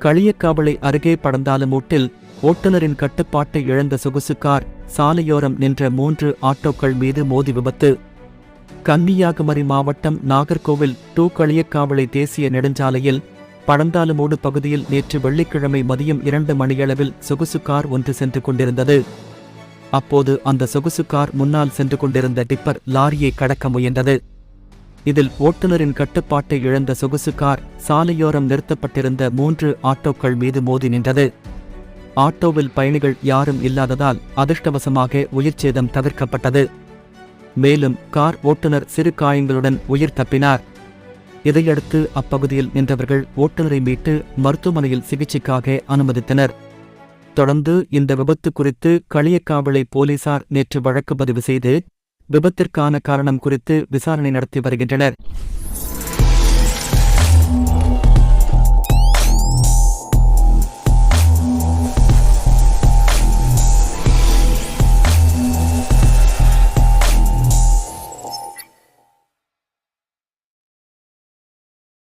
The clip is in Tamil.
களியக்காவளை அருகே படந்தாலுமூட்டில் ஓட்டுநரின் கட்டுப்பாட்டை இழந்த சொகுசு கார் சாலையோரம் நின்ற மூன்று ஆட்டோக்கள் மீது மோதி விபத்து. கன்னியாகுமரி மாவட்டம் நாகர்கோவில் டூ களியக்காவளை தேசிய நெடுஞ்சாலையில் பழந்தாலுமூடு பகுதியில் நேற்று வெள்ளிக்கிழமை மதியம் இரண்டு மணியளவில் சொகுசு கார் ஒன்று சென்று கொண்டிருந்தது. அப்போது அந்த சொகுசு கார் முன்னால் சென்று கொண்டிருந்த டிப்பர் லாரியை கடக்க முயன்றது. இதில் ஓட்டுநரின் கட்டுப்பாட்டை இழந்த சொகுசு கார் சாலையோரம் நிறுத்தப்பட்டிருந்த மூன்று ஆட்டோக்கள் மீது மோதி நின்றது. ஆட்டோவில் பயணிகள் யாரும் இல்லாததால் அதிர்ஷ்டவசமாக உயிர்ச்சேதம் தவிர்க்கப்பட்டது. மேலும் கார் ஓட்டுநர் சிறு காயங்களுடன் உயிர் தப்பினார். இதையடுத்து அப்பகுதியில் நின்றவர்கள் ஓட்டுநரை மீட்டு மருத்துவமனையில் சிகிச்சைக்காக அனுமதித்தனர். தொடர்ந்து இந்த விபத்து குறித்து களியக்காவளை போலீசார் நேற்று வழக்கு பதிவு செய்து விபத்திற்கான காரணம் குறித்து விசாரணை நடத்தி வருகின்றனர்.